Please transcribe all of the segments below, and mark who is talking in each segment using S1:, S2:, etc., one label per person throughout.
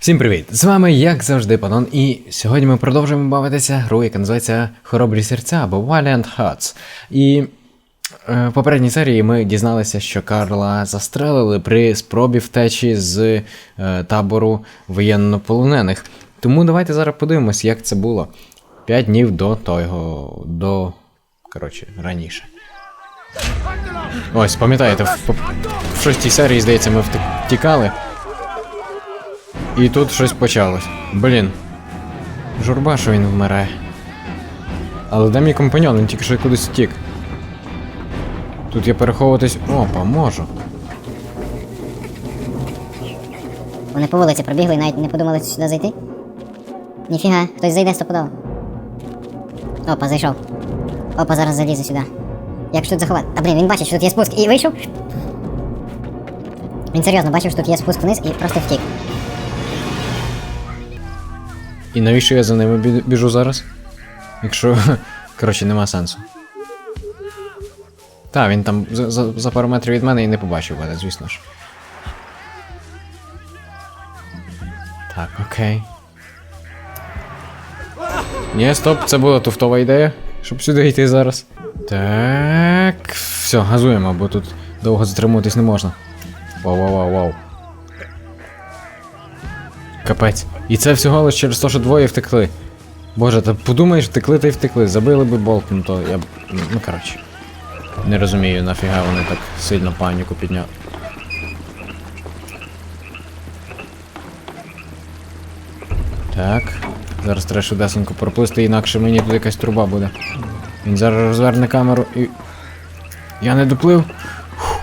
S1: Всім привіт! З вами, як завжди, Панон, і сьогодні ми продовжуємо бавитися гру, яка називається Хоробрі серця або Valiant Hearts. І е, в попередній серії ми дізналися, що Карла застрелили при спробі втечі з е, табору воєннополонених. Тому давайте зараз подивимось, як це було. П'ять днів до того. до. коротше, раніше. Ось, пам'ятаєте, в, шостій серії, здається, ми втікали. І тут щось почалось. Блін. Журба, що він вмирає. Але де мій компаньон? Він тільки що кудись втік. Тут я переховуватись. Опа, можу.
S2: Вони по вулиці пробігли і навіть не подумали сюди зайти. Ніфіга, хтось зайде стопудово. Опа, зайшов. Опа, зараз залізе сюди. Як тут заховати? А блін, він бачить, що тут є спуск і вийшов. Він серйозно бачив, що тут є спуск вниз і просто втік.
S1: І навіщо я за ними біжу зараз? Якщо. Коротше, нема сенсу. Та, він там за, за, за пару метрів від мене і не побачив мене, звісно ж. Так, окей. Ні, стоп, це була туфтова ідея, щоб сюди йти зараз. Так. Все, газуємо, бо тут довго затримуватись не можна. Вау, вау, вау, вау. Капець. І це всього лише через те, що двоє втекли. Боже, та подумаєш, втекли та й втекли. Забили би болт, ну то я б. Ну коротше. Не розумію, нафіга вони так сильно паніку підняли. Так. Зараз треба швидесенько проплисти, інакше мені тут якась труба буде. Він зараз розверне камеру і. Я не доплив. Фух.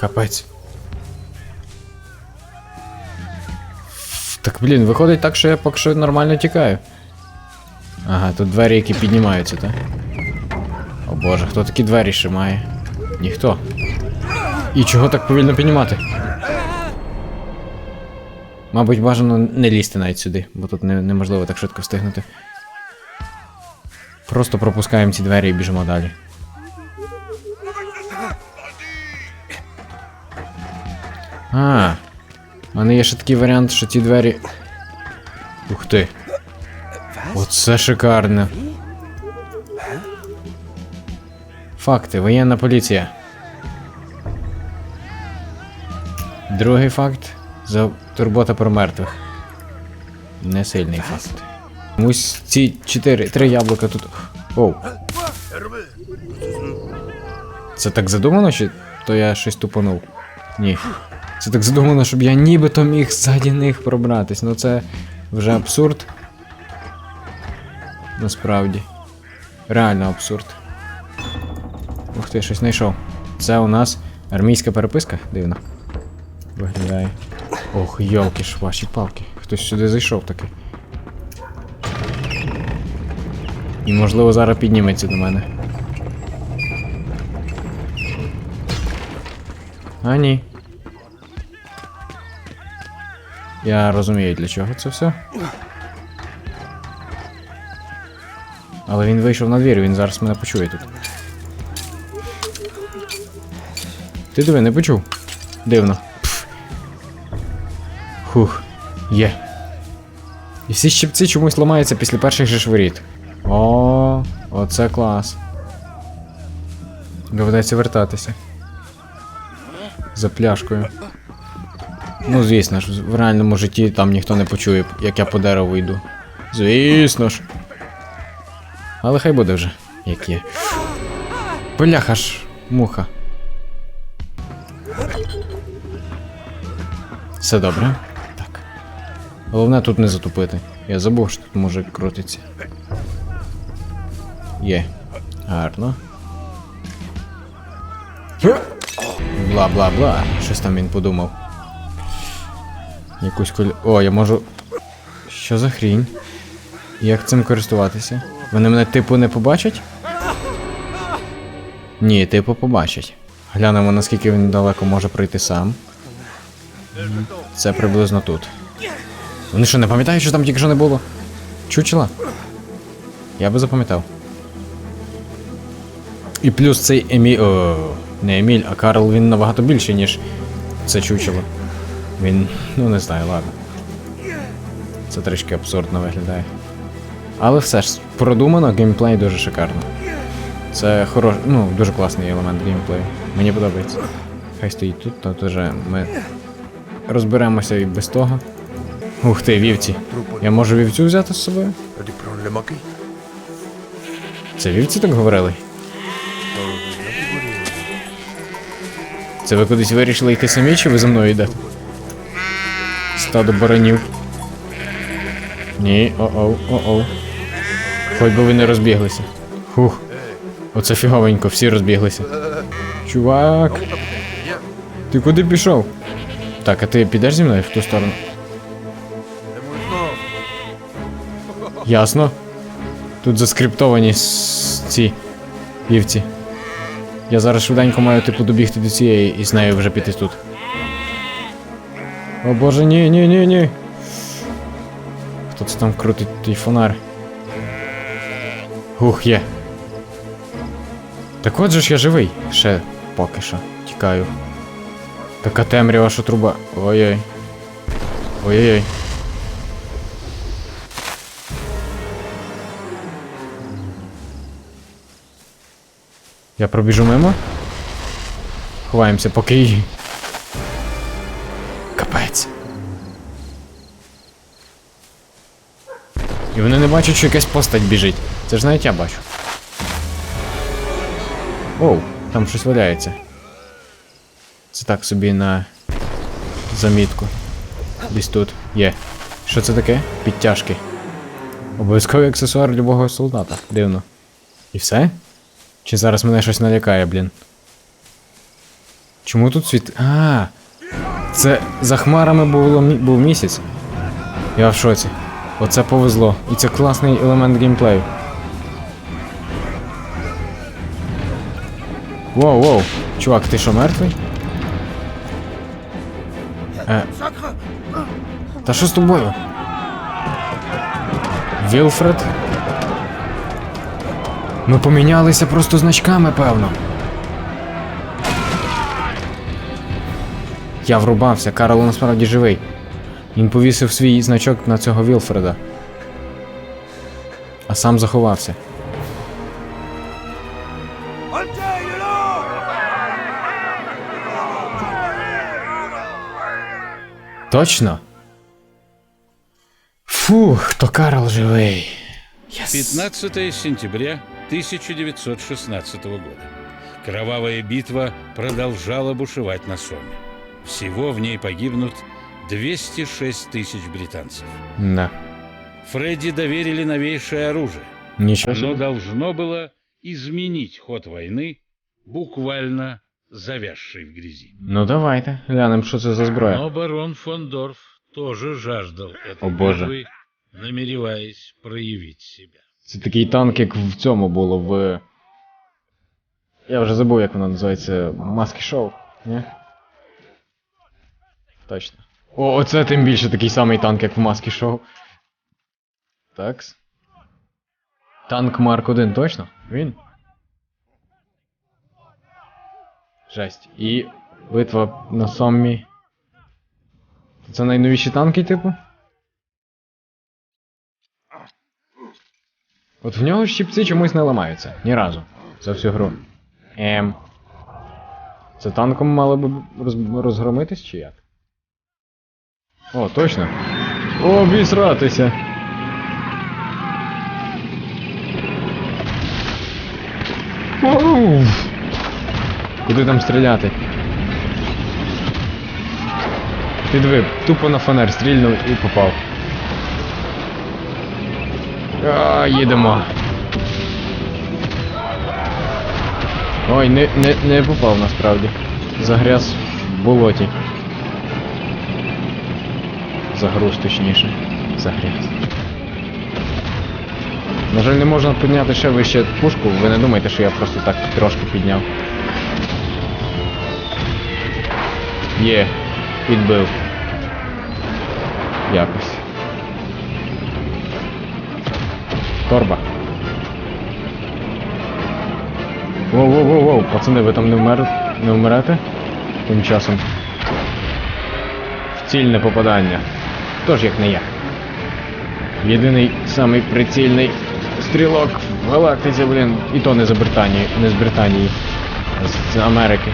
S1: Капець. Так, блін, виходить так, що я поки що нормально тікаю. Ага, тут двері, які піднімаються, так? О боже, хто такі двері ще має? Ніхто. І чого так повільно піднімати? Мабуть, бажано не лізти навіть сюди, бо тут не, неможливо так швидко встигнути. Просто пропускаємо ці двері і біжимо далі. А, у мене є ще такий варіант, що ці двері. Ух ти. Оце шикарно. Факти, воєнна поліція. Другий факт за турбота про мертвих. Не сильний факт. Ось ці чотири, три яблука тут. Оу. Це так задумано, чи то я щось тупанув? Ні. Це так задумано, щоб я нібито міг ззаді них пробратись. Ну це вже абсурд. Насправді. Реально абсурд. Ух ти, щось знайшов. Це у нас армійська переписка? Дивно. Виглядає. Ох, йолки ж ваші палки. Хтось сюди зайшов таки. І можливо зараз підніметься до мене. А ні. Я розумію, для чого це все. Але він вийшов на двір, він зараз мене почує тут. Ти диви, не почув? Дивно. Пф. Хух. Є. І всі щипці чомусь ламаються після перших же ж воріт. О, оце клас. Доведеться вертатися. За пляшкою. Ну, звісно ж, в реальному житті там ніхто не почує, як я по дереву йду. Звісно ж. Але хай буде вже, як є. Бляха ж, муха. Все добре? Так. Головне тут не затупити. Я забув, що тут може крутиться. Є. Гарно. Бла бла бла. Щось там він подумав. Якусь коль... О, я можу. Що за хрінь? Як цим користуватися? Вони мене типу не побачать? Ні, типу побачать. Глянемо, наскільки він далеко може пройти сам. Це приблизно тут. Вони що, не пам'ятають, що там тільки що не було? Чучела? Я би запам'ятав. І плюс цей Еміль. О, не Еміль, а Карл він набагато більший, ніж це чучело. Він. ну не знаю, ладно. Це трішки абсурдно виглядає. Але все ж продумано, геймплей дуже шикарно. Це хорош, ну, дуже класний елемент геймплею. Мені подобається. Хай стоїть тут, то вже ми розберемося і без того. Ух ти, вівці. Я можу вівцю взяти з собою? Це вівці так говорили? Це ви кудись вирішили йти самі, чи ви за мною йдете? Стадо баранів. Ні, о-оу, о-оу. Хоч би ви не розбіглися. Хух. Оце фіговенько, всі розбіглися. Чувак. Ти куди пішов? Так, а ти підеш зі мною в ту сторону? Ясно. Тут заскриптовані ці вівці. Я зараз швиденько маю типу добігти до цієї і з нею вже піти тут. О боже, ні, ні, ні, ні. Хто це там крутить той фонар? Ух, є. Так от же ж я живий. Ще поки що. Тікаю. Така темрява, що труба. Ой-ой. Ой-ой-ой. Я пробіжу мимо. Ховаємося, поки її. І вони не бачать, що якась постать біжить. Це ж навіть я бачу. Оу, там щось валяється. Це так собі на замітку. Десь тут є. Що це таке? Підтяжки. Обов'язковий аксесуар любого солдата. Дивно. І все? Чи зараз мене щось налякає, блін? Чому тут світ. А! Це за хмарами було, був місяць. Я в шоці. Оце повезло. І це класний елемент геймплею. Воу, воу. Чувак, ти що, мертвий? Е. Та що з тобою? Вілфред? Ми помінялися просто значками, певно. Я врубався, Карл насправді живий. Він повісив свій значок на цього Вілфреда. А сам заховався. Точно? Фух, то Карл живий. Єс.
S3: 15 сентября 1916 года. Кровавая битва продолжала бушевать на Соме. Всего в ней погибнут 206 тысяч британцев.
S1: Да.
S3: Фредди доверили новейшее оружие.
S1: Нічого
S3: Оно
S1: собі.
S3: должно было изменить ход войны, буквально завязшей в грязи.
S1: Ну давайте, глянемо, що це за зброя.
S3: Но барон фон Дорф тоже жаждал этой
S1: О, боже.
S3: битвы, намереваясь проявить себя.
S1: Це такий танк, як в цьому було в. Я вже забув, як воно називається. Маски шоу, ні? Точно. О, оце тим більше такий самий танк, як в маски шоу. Такс. Танк Марк 1, точно? Він? Жесть. І битва на Соммі. Це найновіші танки, типу? От в нього щипці чомусь не ламаються. Ні разу. За всю гру. Ем. Це танком мало би розгромитись чи як? О, точно. Обісратися. Оу! Куди там стріляти? Підвив, тупо на фонарь стрільнув і попав. А, їдемо. Ой, не, не, не попав насправді. Загряз в болоті. Загруз точніше. Загряз. На жаль, не можна підняти ще вище пушку, ви не думайте, що я просто так трошки підняв. Є, підбив. Якось. Торба. Воу-воу-воу-воу, пацани, ви там не вмер... не вмрете? Тим часом. Цільне попадання. Тож як не я. Єдиний самий прицільний стрілок в галактиці, блін, і то не з Британії, не з Британії, з Америки.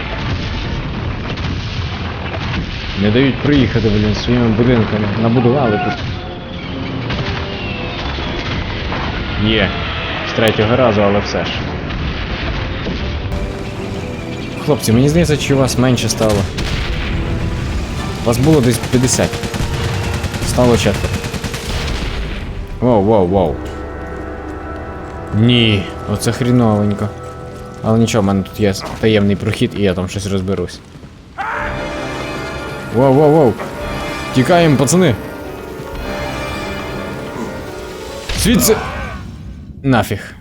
S1: Не дають приїхати, блін, своїми будинками. Набудували тут. Є. З третього разу, але все ж. Хлопці, мені здається, чи у вас менше стало. Вас було десь 50. Стало четверо. Воу, воу, воу. Ні, оце хріновенько. Але нічого, в мене тут є таємний прохід і я там щось розберусь. Воу, воу, воу. Тікаємо, пацани. Звідси. Нафіг.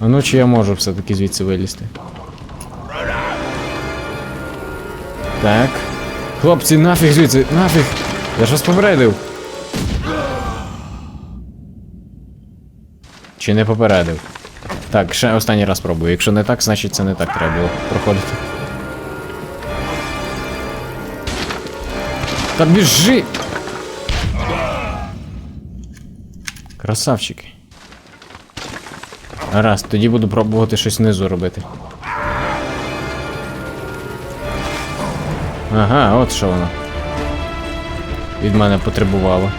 S1: А ну чи я можу все-таки звідси вилізти? Так. Хлопці, нафіг звідси, нафіг! Я ж вас попередив. Чи не попередив? Так, ще останній раз пробую. Якщо не так, значить це не так треба було проходити. Та біжи! Красавчики. Раз, тоді буду пробувати щось знизу робити. Ага, от що воно. Від мене потребувало.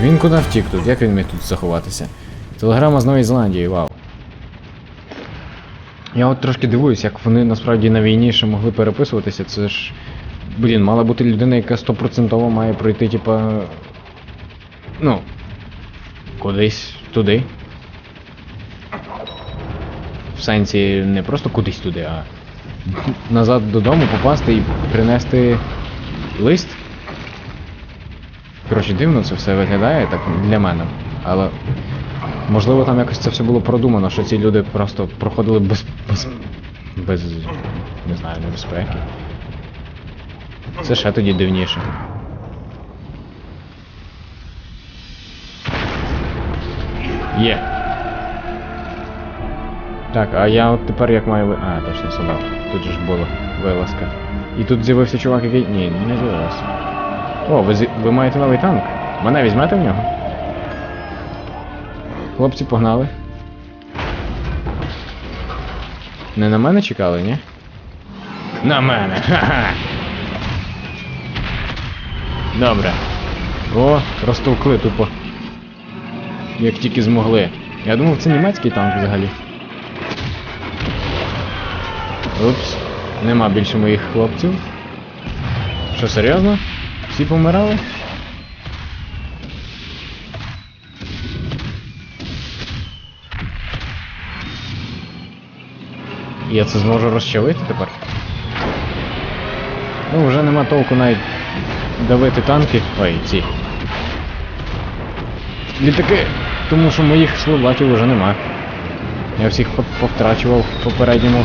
S1: Він куди втік тут? Як він міг тут заховатися? Телеграма з Нової Зеландії, вау. Я от трошки дивуюсь, як вони насправді на війні ще могли переписуватися. Це ж. Блін, мала бути людина, яка стопроцентово має пройти, типа. Ну. Кудись туди. В сенсі не просто кудись туди, а назад додому попасти і принести лист. Коротше, дивно це все виглядає так для мене. Але можливо там якось це все було продумано, що ці люди просто проходили без. без. без. не знаю, небезпеки. Це ще тоді дивніше. Є. Так, а я от тепер як маю ви. А, точно собак. Тут же ж було вилазка. І тут з'явився чувак, який. Ні, не з'явився. О, ви, зі- ви маєте новий танк? Мене візьмете в нього? Хлопці погнали. Не на мене чекали, ні? На мене! Ха-ха! Добре. О, розтовкли тупо. Як тільки змогли. Я думав, це німецький танк взагалі. Упс, нема більше моїх хлопців. Що, серйозно? Всі помирали? Я це зможу розчавити тепер? Ну, вже нема толку навіть давити танки. Ой, ці. Літаки, тому що моїх солдатів вже нема. Я всіх повтрачував в попередньому.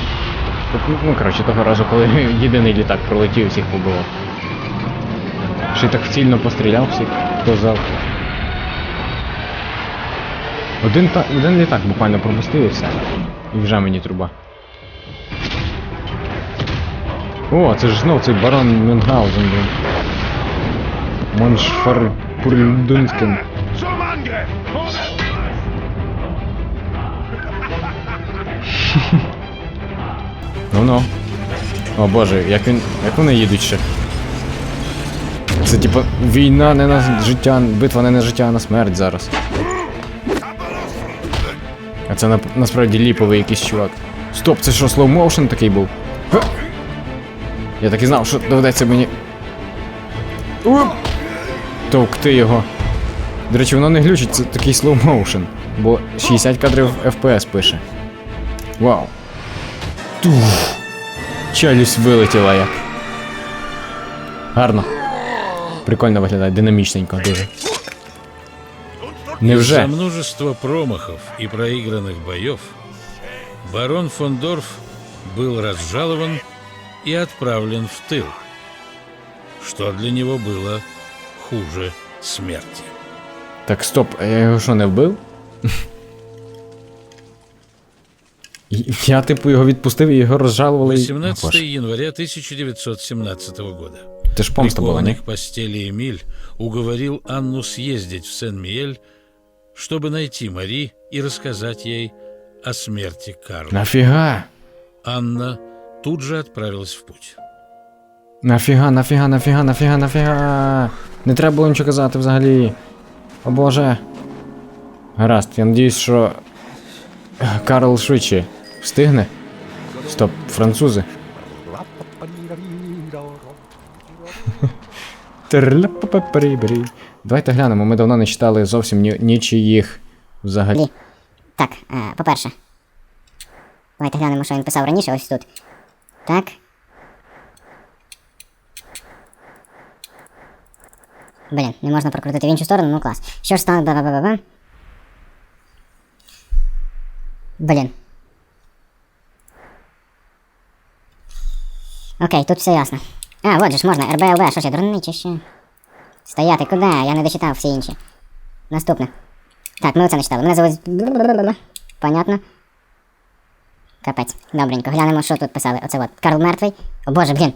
S1: Ну, коротше, того разу, коли єдиний літак пролетів, всіх побивав. Ще й так цільно постріляв всіх, хто зав. Один, та... один літак буквально пропустив і все. І вже мені труба. О, це ж знов цей барон Мюнхгаузен, блін. Моншфар Пурдунскен. Ну ну. О боже, як він. як вони їдуть ще. Це типа війна не на життя, битва не на життя, а на смерть зараз. А це на, насправді ліповий якийсь чувак. Стоп, це що, слоу моушен такий був? Га! Я так і знав, що доведеться мені. Уп! Товкти його. До речі, воно не глючить, це такий слоу моушен. Бо 60 кадрів FPS пише. Вау. Туф. Челюсть вилетіла як. Гарно. Прикольно виглядає, динамічненько дуже.
S3: Из-за
S1: Невже?
S3: множества промахов и проигранных боев барон фон Дорф был разжалован и отправлен в тыл, что для него было хуже смерти.
S1: Так, стоп, а я його що, не вбив? Я, типу, його відпустив і його розжалували. і- О,
S3: 18
S1: Боже,
S3: января 1917 года.
S1: Це ж помста була,
S3: Прикованный
S1: ні?
S3: к постели Эмиль уговорил Анну съездить в Сен-Миель, чтобы найти Мари и рассказать ей о смерти Карла.
S1: Нафіга?
S3: Анна тут же отправилась в путь.
S1: Нафіга, нафіга, нафіга, нафіга, нафіга. Не треба було нічого казати взагалі. О боже. Гаразд, я надіюсь, що Карл швидше встигне. Стоп, французи. Давайте глянемо, ми давно не читали зовсім ні, нічиїх взагалі.
S2: Так, е, по-перше. Давайте глянемо, що він писав раніше, ось тут. Так. Блін, не можна прокрутити в іншу сторону, ну клас. Що ж стане. ба-ба-ба-ба? Блін. Окей, тут все ясно. А, от же ж можна, РБЛБ, що ж я дурний чи що? Стояти, куди? Я не дочитав всі інші. Наступне. Так, ми оце не читали. Мене зовуть. Понятно. Капець. Добренько. Глянемо, що тут писали. Оце от. Карл мертвий. О боже, блін.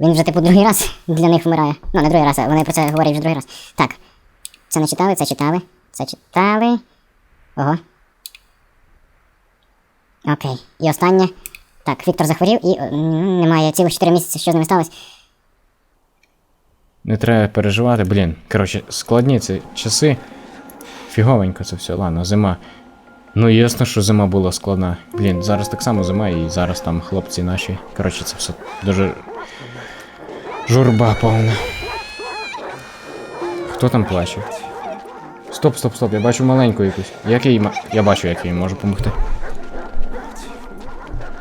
S2: Він вже, типу, другий раз для них вмирає. Ну, не другий раз, а вони про це говорять вже другий раз. Так. Це не читали, це читали. Це читали. Ого. Окей. І останнє. Так, Віктор захворів і е, немає цілих 4 місяці, що з ними сталося.
S1: Не треба переживати, блін. Коротше, складні ці часи. Фіговенько це все, ладно, зима. Ну ясно, що зима була складна. Блін, зараз так само зима, і зараз там хлопці наші. Коротше, це все дуже. Журба повна. Хто там плаче? Стоп, стоп, стоп, я бачу маленьку якусь. Як я їй. Я бачу, як я їй можу допомогти.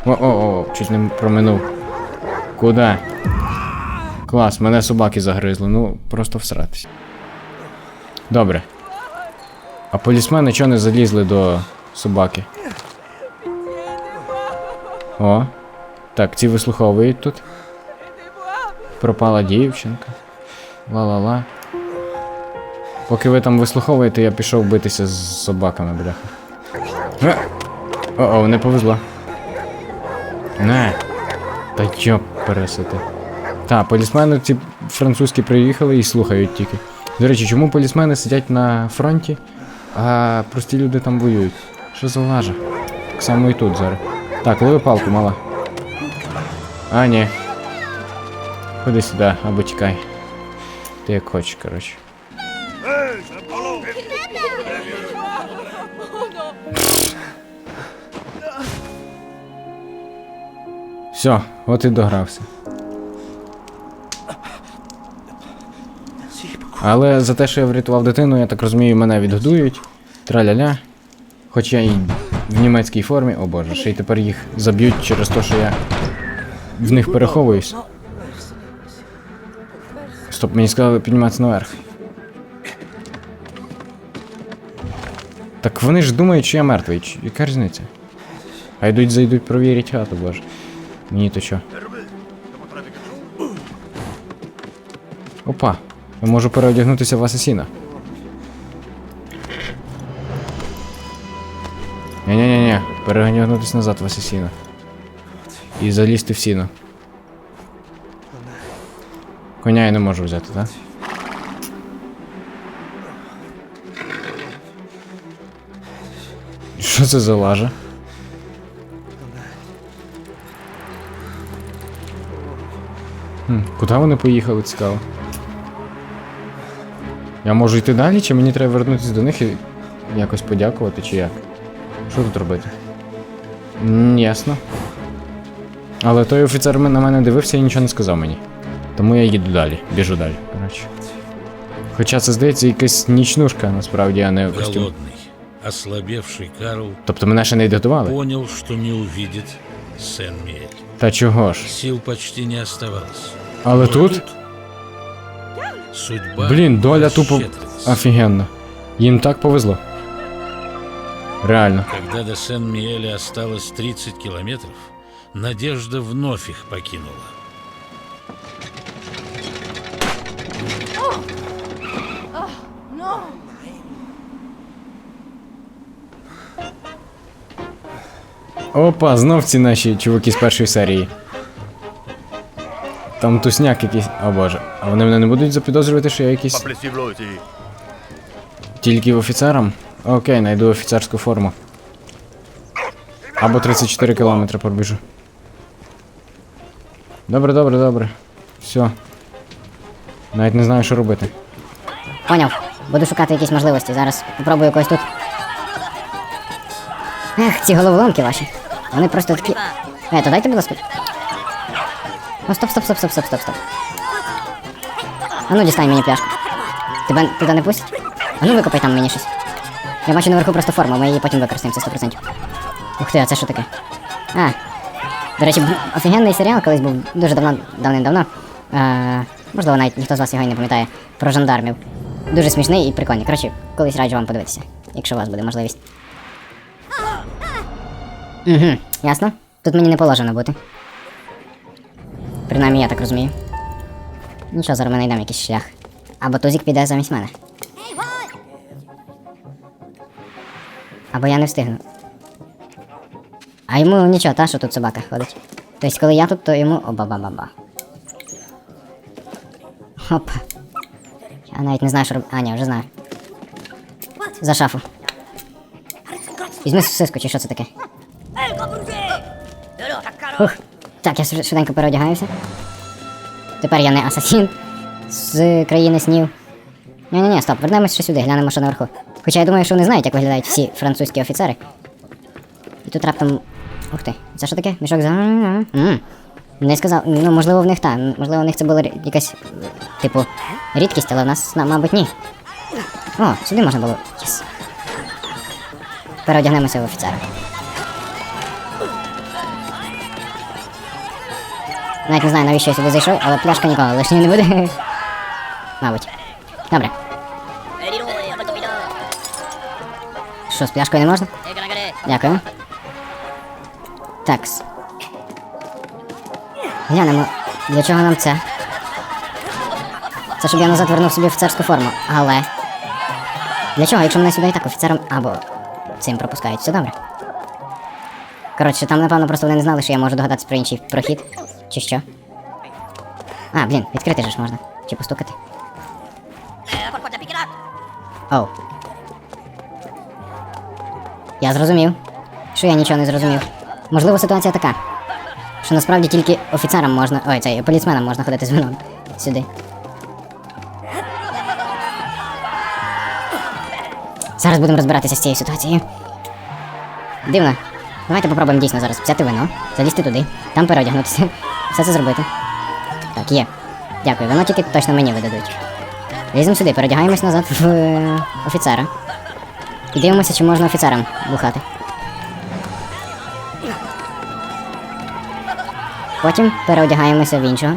S1: О, о, о, чуть не проминув. Куда? Клас, мене собаки загризли, ну просто всратись. Добре. А полісмени чого не залізли до собаки? О. Так, ці вислуховують тут. Пропала дівчинка. Ла-ла-ла. Поки ви там вислуховуєте, я пішов битися з собаками, бляха. Е! О-о, не повезло. Не. Та йоп пересити. Та, полісмени ці французькі приїхали і слухають тільки. До речі, чому полісмени сидять на фронті, а прості люди там воюють? Що за лажа? Так само і тут зараз. Так, лови палку, мала. А, ні. Ходи сюди, або тікай. Ти як хочеш, коротше. Все, от і догрався. Але за те, що я врятував дитину, я так розумію, мене відгодують. Траля-ля. Хоч я і в німецькій формі, о боже, ще й тепер їх заб'ють через те, що я в них переховуюсь. Стоп, мені сказали підніматися наверх. Так вони ж думають, що я мертвий. Яка різниця? А йдуть, зайдуть, провірять хату, боже. Мені то що? Опа, я можу переодягнутися в асасіна. Ні-ні-ні, переодягнутися назад в асасіна. І залізти в сіно. Коня я не можу взяти, так? Що це за лажа? Хм, куди вони поїхали, цікаво. Я можу йти далі, чи мені треба вернутися до них і якось подякувати, чи як? Що тут робити? М, ясно. Але той офіцер на мене дивився і нічого не сказав мені. Тому я їду далі, біжу далі. Коротше. Хоча це здається якась нічнушка, насправді, а не костюм.
S3: Голодный, ослабевший Карл
S1: Тобто мене ще не підготували?
S3: понял, что не увидит Сен-Миель.
S1: Та чого ж?
S3: Сил почти не оставалось.
S1: Але тут. Блін, доля тупо. Офігенно. Їм так повезло. Реально.
S3: Когда до Сен-Миэля осталось 30 километров, надежда вновь их покинула.
S1: Опа, знов ці наші чуваки з першої серії. Там тусняк якийсь. О боже. А вони мене не будуть запідозрювати, що я якийсь тільки офіцером? Окей, найду офіцерську форму. Або 34 кілометри пробіжу. Добре, добре, добре. Все. Навіть не знаю, що робити.
S2: Поняв. Буду шукати якісь можливості. Зараз попробую когось тут. Ех, ці головоломки ваші. Вони просто такі. Е, то дайте, будь ласка. О, стоп, стоп, стоп, стоп, стоп, стоп, стоп. А ну дістань мені пляшку. Тебе туди не пустять? А ну викопай там мені щось. Я бачу наверху просто форма, ми її потім використаємо, це 100%. Ух ти, а це що таке? А. До речі, офігенний серіал колись був дуже давно давним-давно. Е, можливо, навіть ніхто з вас його і не пам'ятає. Про жандармів. Дуже смішний і прикольний. Коротше, колись раджу вам подивитися, якщо у вас буде можливість. Угу, ясно. Тут мені не положено бути. Принаймні, я так розумію. Нічого, зараз ми знайдемо якийсь шлях. Або тузік піде замість мене. Або я не встигну. А йому нічого, та, що тут собака ходить. Тобто, коли я тут, то йому оба-ба-ба-ба. Опа. Я навіть не знаю, що робити. А, ні, вже знаю. За шафу. Візьми сосиску, чи що це таке? Ух. Так, я швиденько переодягаюся. Тепер я не асасін з країни снів. Ні-ні-ні, стоп, вернемось ще сюди, глянемо, що наверху. Хоча я думаю, що вони знають, як виглядають всі французькі офіцери. І тут раптом. Ух ти, це що таке? Мішок за. Не сказав. Ну, можливо, в них та. Можливо, в них це була якась. Типу, рідкість, але в нас, мабуть, ні. О, сюди можна було. Єс. Переодягнемося в офіцера. Навіть не знаю, навіщо я сюди зайшов, але пляшка ніколи лишньою не буде. Мабуть. Добре. Що, з пляшкою не можна? Дякую. Такс. Глянемо, для чого нам це? Це щоб я назад вернув собі офіцерську форму, але. Для чого, якщо мене сюди і так офіцером або цим пропускають, все добре. Коротше, там, напевно, просто вони не знали, що я можу догадатися про інший прохід. Чи що? А, блін, відкрити же ж можна. Чи постукати? Оу. Я зрозумів. Що я нічого не зрозумів. Можливо, ситуація така. Що насправді тільки офіцерам можна. Ой, цей поліцменам можна ходити з вином сюди. Зараз будемо розбиратися з цією ситуацією. Дивно. Давайте попробуємо дійсно зараз взяти вино, залізти туди, там переодягнутися, все це зробити. Так, є. Дякую, вино тільки точно мені видадуть. Ліземо сюди, переодягаємось назад в е, офіцера. І дивимося, чи можна офіцерам бухати. Потім переодягаємося в іншого.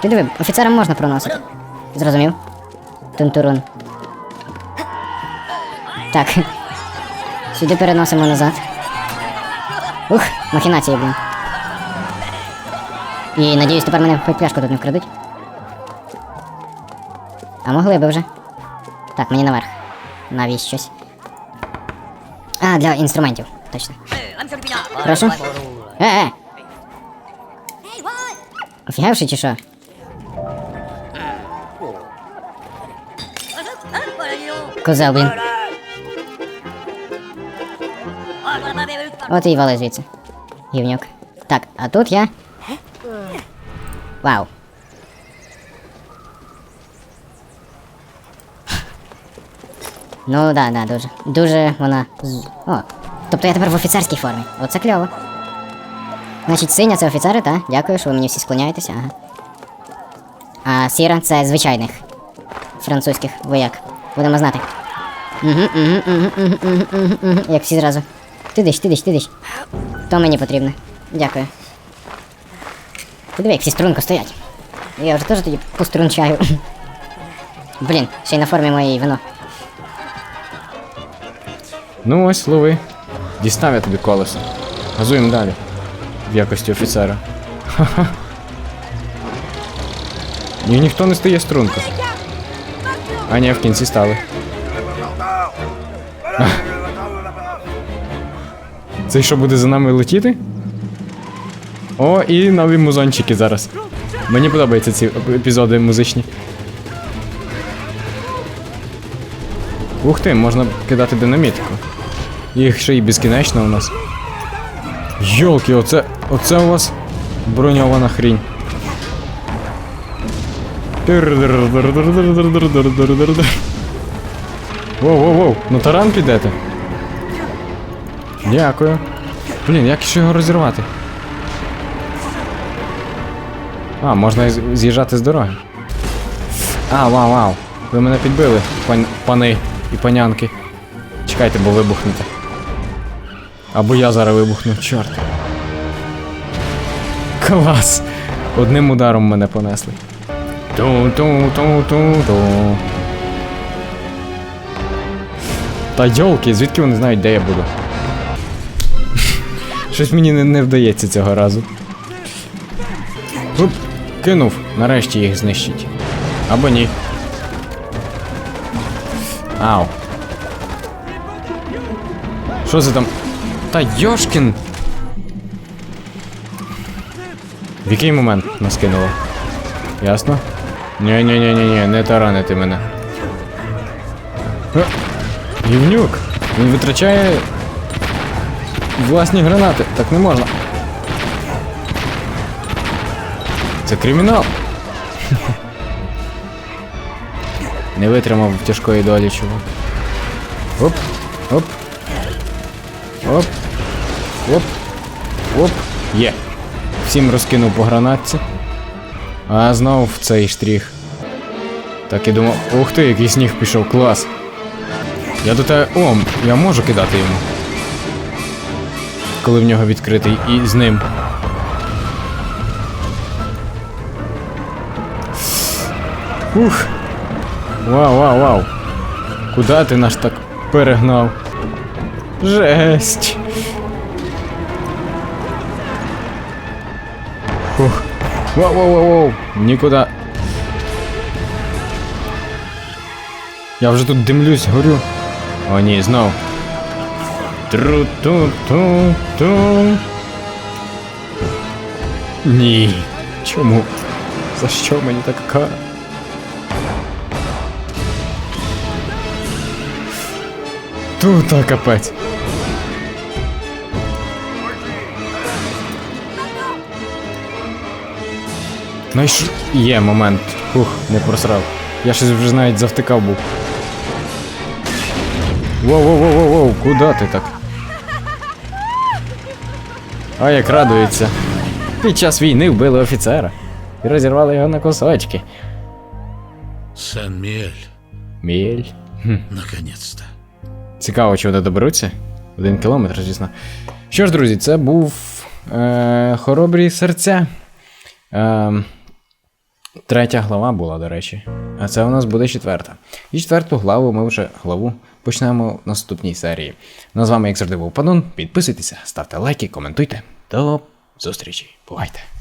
S2: Ти диви, офіцерам можна проносити. Зрозумів? Тунтурун. Так. Сюди переносимо назад. Ух, махінації, блін. І надіюсь, тепер мене хоч пляшку тут не вкрадуть. А могли би вже. Так, мені наверх. Навіщось. А, для інструментів. Точно. Прошу. Е, е. Офігевши чи що? Козел, блін. От і вали звідси. Гівнюк. Так, а тут я. Вау. Ну да, да, дуже. Дуже вона. О. Тобто я тепер в офіцерській формі. Оце кльово. Значить, синя це офіцери, та? Дякую, що ви мені всі склоняєтеся, ага. А сіра це звичайних французьких вояк. Будемо знати. Як всі зразу. Ти диш, ти диш, ти диш. То мені потрібно. Дякую. Ти диви, всі струнко стоять. Я вже теж тоді пострунчаю. Блін, ще й на формі моєї вино.
S1: Ну ось, лови. Дістав я тобі колесо. Газуємо далі. В якості офіцера. Ха-ха. Ні, ніхто не стає струнку. А ні, в кінці стали. Цей що буде за нами летіти? О, і нові музончики зараз. Мені подобаються ці епізоди музичні. Ух ти, можна кидати динамітку. Їх ще й безкінечно у нас. Йолки, оце. Оце у вас броньована хрінь. Воу-воу-воу, на таран підете? Дякую. Блін, як ще його розірвати? А, можна з'їжджати з дороги. А, вау, вау. Ви мене підбили, пан... пани і панянки. Чекайте, бо вибухнете. Або я зараз вибухну, чорт. Клас! Одним ударом мене понесли. Ту-ту-ту-ту-ту. Та йолки, звідки вони знають, де я буду? Щось мені не, не вдається цього разу. Кинув, нарешті їх знищить. Або ні. Ау. Що це там? Та Йошкін! В який момент нас кинуло? Ясно? ні ні ні ні ні не таранити мене. Е, Гівнюк! Він витрачає власні гранати. Так не можна. Це кримінал. Не витримав тяжкої долі, чувак. Оп, оп. Оп. Оп. Оп. Є. Всім розкинув по гранатці. А знову в цей штрих. Так і думав, ух ти, який сніг пішов, клас. Я до тебе. О, я можу кидати йому. Коли в нього відкритий і з ним. Ух. Вау, вау, вау. Куда ти наш так перегнав? Жесть. Ух. Вау, вау, вау, вау. Нікуди. Я вже тут димлюсь, горю. О, ні, знов. Тру-ту-ту-ту. Ні. Чому? За що мені така кара? Тут капець. Ну і що? Є момент. Ух, не просрав. Я щось вже навіть завтикав був. Воу-воу-воу-воу-воу, куди ти так? А як радується. Під час війни вбили офіцера і розірвали його на кусочки.
S3: Сан-Миэль,
S1: Міль.
S3: наконец-то.
S1: Цікаво, чи вони доберуться. Один кілометр, звісно. Що ж, друзі, це був е, Хоробрі серця. Е, третя глава була, до речі. А це у нас буде четверта. І четверту главу ми вже главу почнемо в наступній серії. Ну з вами, як завжди, був Панон. Підписуйтеся, ставте лайки, коментуйте. До зустрічі. Бувайте!